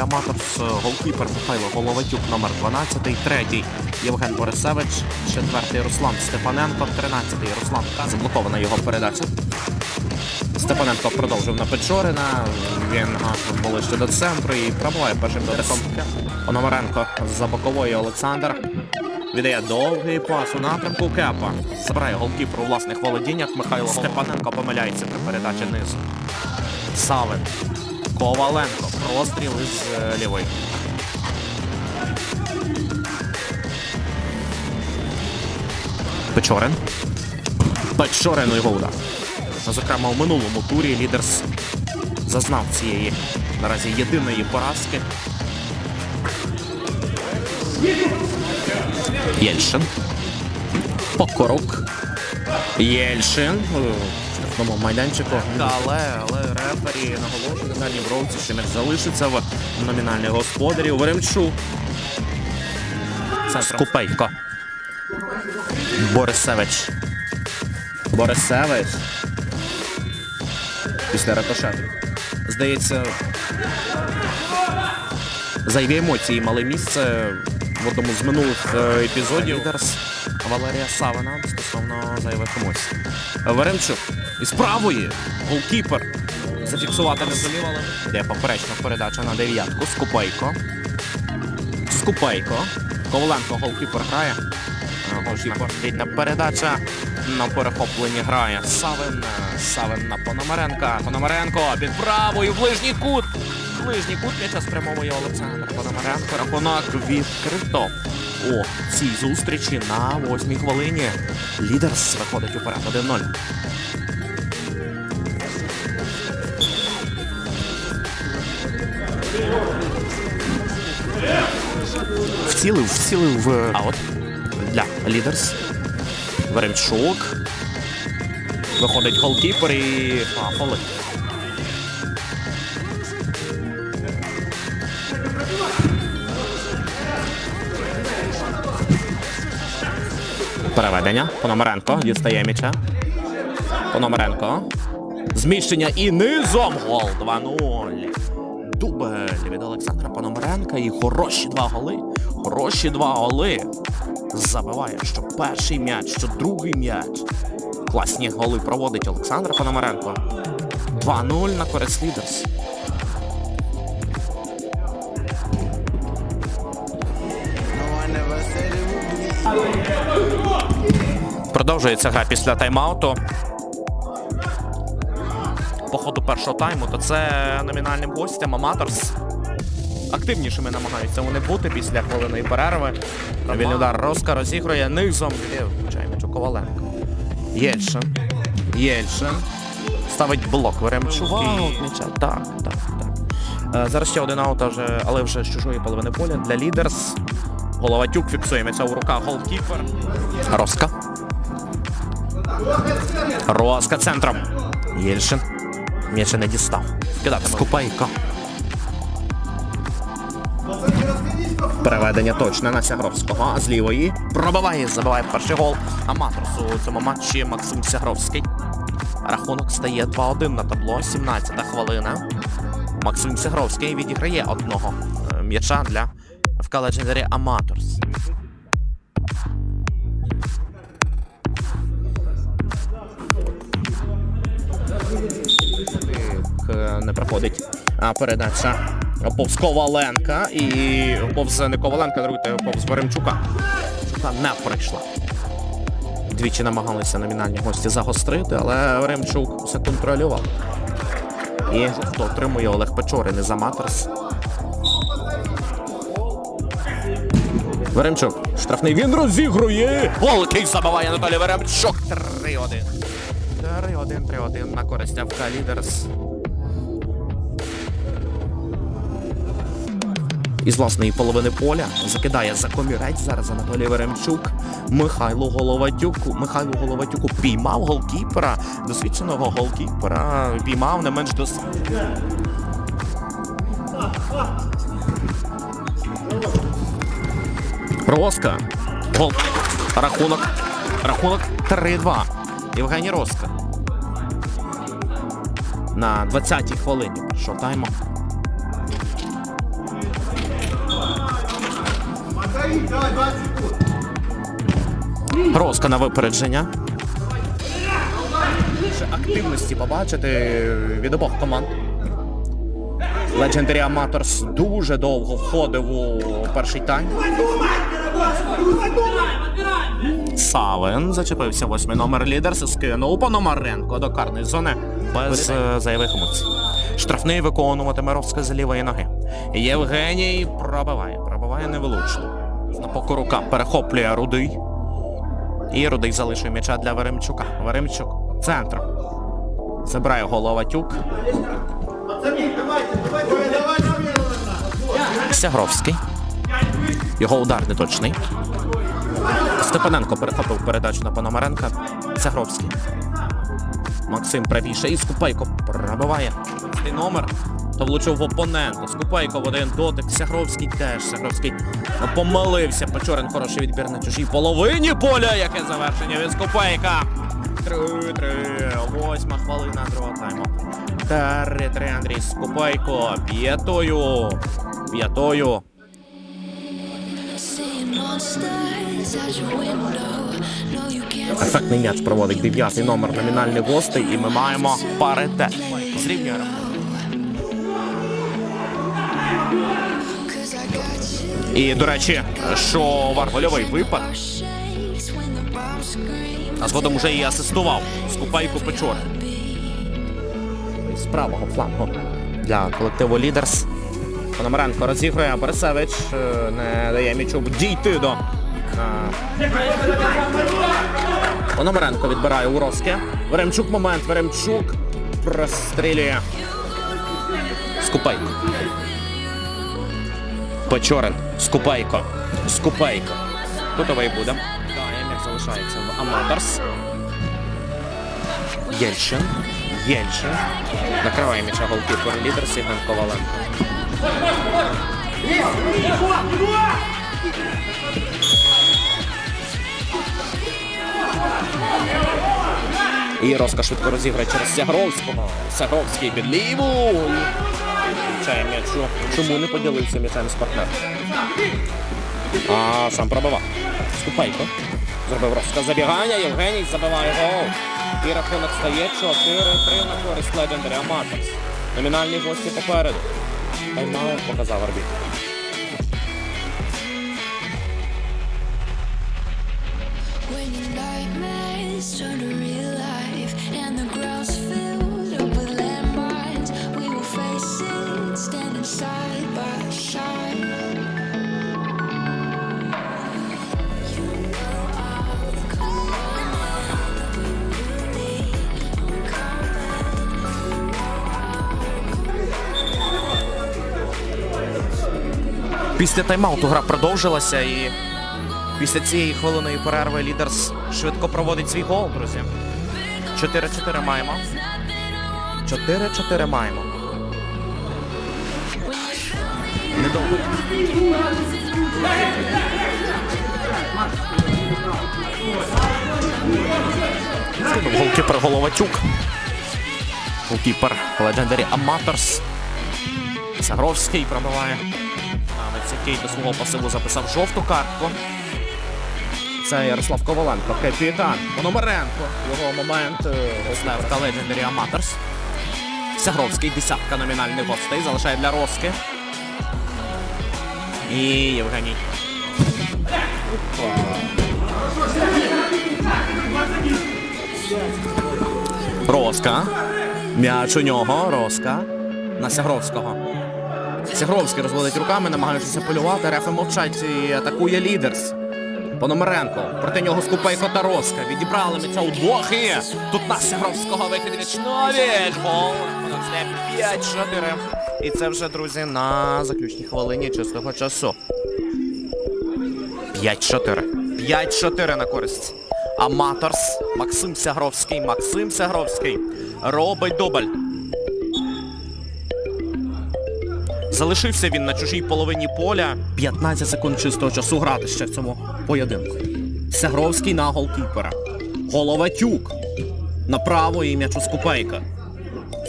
Аматорс голкіпер Михайло Головатюк номер 12, третій. Євген Борисевич, четвертий Руслан Степаненко, 13-й Руслан Заблокована його передача. Степаненко продовжив на Печорина. Він а, ближче до центру і пробуває першим дотиком. Пономаренко за бокової Олександр. Віддає довгий пас у напрямку Кепа. Забирає голкіпер у власних володіннях. Михайло Степаненко помиляється при передачі низу. Савин. Коваленко. Простріл із е, лівої. Печорин. Печорин у його удар. Зокрема, у минулому турі лідерс зазнав цієї наразі єдиної поразки. Єльшин. Покорук. Єльшин. штрафному майданчику. Але, але рефері наголошує на бровці, що м'яч залишиться в номінальних господарів. Веремчук. Скупейко. Борисевич. Борисевич. Після рикошету. Здається, зайві емоції мали місце в одному з минулих е, епізодів. Лідерс Валерія Савина стосовно зайвих емоцій. Веремчук із правої голкіпер. Зафіксувати не зумів, але йде поперечна передача на дев'ятку. Скупейко. Скупейко. Коваленко голкіпер грає. Е, Голкіпер Літня передача на перехопленні грає Савин. е, Савин на Пономаренка. Пономаренко під правою, ближній кут. Ближній кут м'яча спрямовує Олександр Пономаренко. Рахунок відкрито. У цій зустрічі на восьмій хвилині. Лідерс виходить уперед 1-0. Вцілив, вцілив в аут для лідерс. Веремчук. Виходить голкіпер і а, фоли. Переведення. Пономаренко дістає м'яча. Пономаренко. Зміщення і низом гол 2-0. Дубль від Олександра Пономаренка і хороші два голи. Хороші два голи. Забиває, що перший м'яч, що другий м'яч. Класні голи проводить Олександр Пономаренко. 2-0 на користь лідерс. Продовжується гра після тайм-ауту. По ходу першого тайму, то це номінальним гостям Аматорс. Активнішими намагаються вони бути після хвилиної перерви. Вільний удар Роска розігрує низом. М'яч Коваленко. Єльшин. Єльшин. Ставить блок Веремчук. Так, так, так. Е, Зараз ще один аут, але вже з чужої половини поля для лідерс. Головатюк фіксує м'яча у руках голкіпер. Роска. Роска центром. Єльшин. М'яча не дістав. Кидати Переведення точне на Сягровського. З лівої пробиває, забиває перший гол. Аматорсу у цьому матчі Максим Сягровський. Рахунок стає 2-1 на табло. 17-та хвилина. Максим Сягровський відіграє одного е, м'яча для ФК Legendary Amateurs. Так, не проходить передача повз Коваленка і повз не Коваленка, даруйте, повз Веремчука. Чука не прийшла. Двічі намагалися номінальні гості загострити, але Веремчук все контролював. І хто отримує Олег Печорин із Аматорс. Веремчук. Штрафний він розігрує. Гол, який забиває Анатолій Веремчук. 3-1. 3-1, 3-1 на користь ФК Лідерс. Із власної половини поля закидає за комірець зараз Анатолій Веремчук. Михайло Головатюку. Михайло Головатюку піймав голкіпера, досвідченого голкіпера. Піймав не менш досвідченого. Роска. Гол. Рахунок. Рахунок 3-2. Євгеній Роска. На 20-й хвилині першого Роска на випередження. Активності побачити від обох команд. Legendary Amateurs дуже довго входив у перший тайм. Савен зачепився восьмий номер лідерс, скинув Пономаренко до карної зони без е, зайвих емоцій. Штрафний виконуватиме Ровська з лівої ноги. Євгеній пробиває, пробиває невилучно. Поку рука перехоплює Рудий. І Рудий залишує м'яча для Веремчука. Веремчук центром. Забирає голова тюк. Сягровський. Його удар неточний. Степаненко перехопив передачу на Пономаренка. Сягровський. Максим правіше і Скупайко пробиває. Цей номер. То влучив в опонента. Скупайко в один дотик. Сягровський теж. Сягровський помилився. Печорин хороший відбір на чужій половині поля. Яке завершення від Скупайка. Три-три. Восьма хвилина другого тайму. Три-три Андрій Скупайко. П'ятою. П'ятою. Ефектний м'яч проводить дев'ятий номер номінальний гостей, і ми маємо паритет. Зрівнює І, до речі, що варвольовий випад, а згодом уже і асистував Скупайку Печор. З правого флангу для колективу Лідерс. Пономаренко розігрує, Борисевич е, не дає м'ячу дійти до. е, Пономаренко відбирає у. Веремчук момент, Веремчук прострілює. Скупайко. Печорин. Скупайко. Скупайко. Кутовий буде. М'яч залишається в Аматорс. Єльчин. Єльчин. Накриває м'яча голкіпер лідер Сігнен Коваленко. І Роска швидко розіграє через Сягровського. Сягровський під ліву. Включає м'ячу. Чому не поділився м'ячем з партнером? А сам пробивав. Скупайко. Зробив Роска забігання. Євгеній забиває гол. І рахунок стає 4-3 на користь Legendary Amateurs. Номінальні гості попереду. Тайм-аут показав арбітр. Turn to real Після тайм-ауту гра продовжилася і після цієї хвилиної перерви лідерс швидко проводить свій гол, друзі. 4-4 маємо. 4-4 маємо. Недовго. Скинув голкіпер Головатюк. Голкіпер Legendary Amateurs. Сагровський пробиває. Який до свого пасиву записав жовту картку. Це Ярослав Коваленко, капітан Пономаренко. Його момент Осневка Legendary Amateurs. Сягровський, десятка номінальних гостей, залишає для Роски. І Євгеній. Роска. М'яч у нього. Роска. На Сягровського. Сягровський розводить руками, намагаючись полювати. Рефи мовчать і атакує лідерс. Пономаренко. Проти нього Скупейко та Роска. Відібрали м'яча удвох і тут на Сягровського вихід Вічновіч. Гол. Рахунок стає 5-4. І це вже, друзі, на заключній хвилині чистого часу. 5-4. 5-4 на користь. Аматорс. Максим Сягровський. Максим Сягровський. Робить дубль. Залишився він на чужій половині поля. 15 секунд чистого часу грати ще в цьому поєдинку. Сягровський на голкіпера. Головатюк. Направо і м'яч у Скупейка.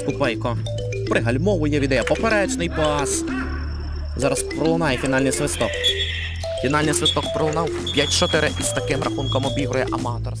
Скупейко. Пригальмовує, віддає поперечний пас. Зараз пролунає фінальний свисток. Фінальний свисток пролунав 5-4 і з таким рахунком обігрує Аматорс.